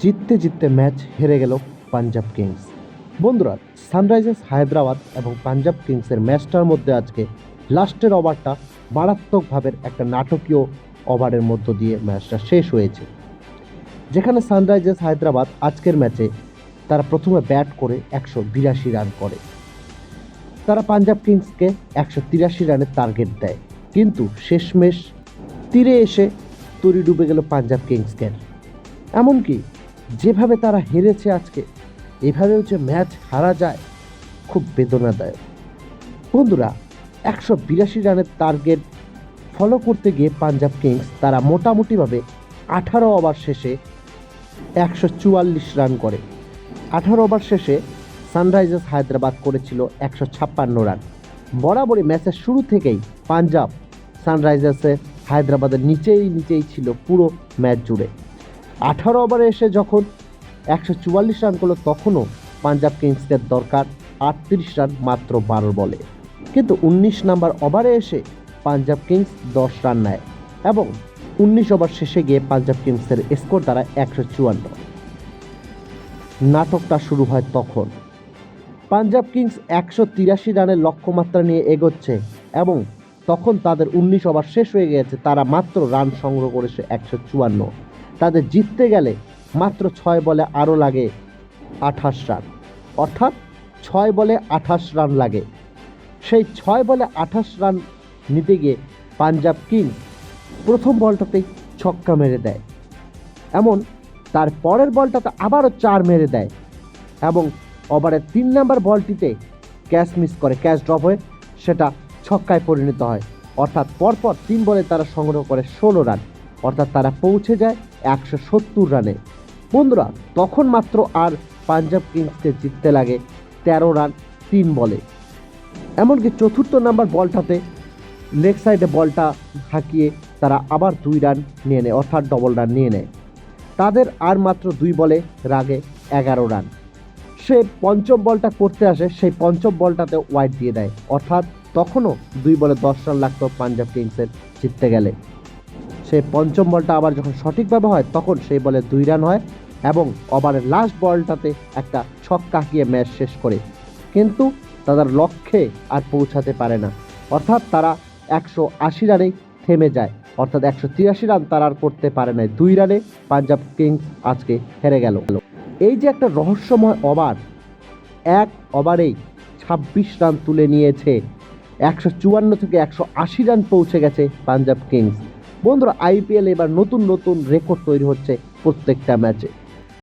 জিততে জিততে ম্যাচ হেরে গেল পাঞ্জাব কিংস। বন্ধুরা, সানরাইজার্স হায়দ্রাবাদ এবং পাঞ্জাব কিংসের ম্যাচটার মধ্যে আজকে লাস্টের ওভারটা মারাত্মকভাবে একটা নাটকীয় ওভারের মধ্য দিয়ে ম্যাচটা শেষ হয়েছে। যেখানে সানরাইজার্স হায়দ্রাবাদ আজকের ম্যাচে তারা প্রথমে ব্যাট করে একশো বিরাশি রান করে। তারা পাঞ্জাব কিংসকে একশো তিরাশি রানের টার্গেট দেয়। কিন্তু শেষমেশ তীরে এসে তরি ডুবে গেল পাঞ্জাব কিংসকে। এমনকি যেভাবে তারা হেরেছে আজকে, এভাবেও যে ম্যাচ হারা যায়, খুব বেদনাদায়ক। বন্ধুরা, একশো বিরাশি রানের টার্গেট ফলো করতে গিয়ে পাঞ্জাব কিংস তারা মোটামুটিভাবে আঠারো ওভার শেষে একশো চুয়াল্লিশ রান করে। আঠারো ওভার শেষে সানরাইজার্স হায়দ্রাবাদ করেছিল একশো ছাপ্পান্ন রান। বরাবরই ম্যাচের শুরু থেকেই পাঞ্জাব সানরাইজার্সের হায়দ্রাবাদের নিচেই নিচেই ছিল পুরো ম্যাচ জুড়ে। আঠারো ওভারে এসে যখন একশো চুয়াল্লিশ রান করল, তখনও পাঞ্জাব কিংসকে দরকার আটত্রিশ রান মাত্র বারো বলে। কিন্তু উনিশ নাম্বার ওভারে এসে পাঞ্জাব কিংস দশ রান নেয় এবং উনিশ ওভার শেষে গিয়ে পাঞ্জাব কিংসের স্কোর দাঁড়ায় একশো চুয়ান্ন। নাটকটা শুরু হয় তখন। পাঞ্জাব কিংস একশো তিরাশি রানের লক্ষ্যমাত্রা নিয়ে এগোচ্ছে এবং তখন তাদের উনিশ ওভার শেষ হয়ে গেছে তারা মাত্র রান সংগ্রহ করেছে একশো চুয়ান্ন। তাদের জিততে গেলে মাত্র ছয় বলে আরও লাগে আঠাশ রান। অর্থাৎ ছয় বলে আঠাশ রান লাগে। সেই ছয় বলে আঠাশ রান নিতে গিয়ে পাঞ্জাব কিংস প্রথম বলটাতেই ছক্কা মেরে দেয় এমন তার পরের বলটাতে আবারও চার মেরে দেয় এবং ওভারের তিন নাম্বার বলটিতে ক্যাচ মিস করে, ক্যাচ ড্রপ হয়ে সেটা ছক্কায় পরিণত হয়। অর্থাৎ পরপর তিন বলে তারা সংগ্রহ করে ষোলো রান। অর্থাৎ তারা পৌঁছে যায় একশো সত্তর রানে। বন্ধুরা, তখন মাত্র আর পাঞ্জাব কিংসকে জিততে লাগে তেরো রান, তিন বলে। এমনকি চতুর্থ নাম্বার বলটাতে লেগ সাইডে বলটা হাঁকিয়ে তারা আবার দুই রান নিয়ে নেয়, অর্থাৎ ডবল রান নিয়ে নেয়। তাদের আর মাত্র দুই বলে রাগে এগারো রান। সে পঞ্চম বলটা করতে আসে, সেই পঞ্চম বলটাতে ওয়াইড দিয়ে দেয়, অর্থাৎ তখনও দুই বলে দশ রান লাগতো পাঞ্জাব কিংসের জিততে গেলে। সেই পঞ্চম বলটা আবার যখন সঠিকভাবে হয়, তখন সেই বলে দুই রান হয় এবং ওভারের লাস্ট বলটাতে একটা ছক্কা হাঁকিয়ে ম্যাচ শেষ করে। কিন্তু তাদের লক্ষ্যে আর পৌঁছাতে পারে না। অর্থাৎ তারা একশো আশি রানেই থেমে যায়। অর্থাৎ একশো তিরাশি রান তারা আর করতে পারে না দুই রানে পাঞ্জাব কিংস আজকে হেরে গেল। এই যে একটা রহস্যময় ওভার, এক ওভারেই ছাব্বিশ রান তুলে নিয়েছে। একশো চুয়ান্ন থেকে একশো আশি রান পৌঁছে গেছে পাঞ্জাব কিংস। বন্ধুরা আইপিএল এবার নতুন নতুন রেকর্ড তৈরি হচ্ছে প্রত্যেকটা ম্যাচে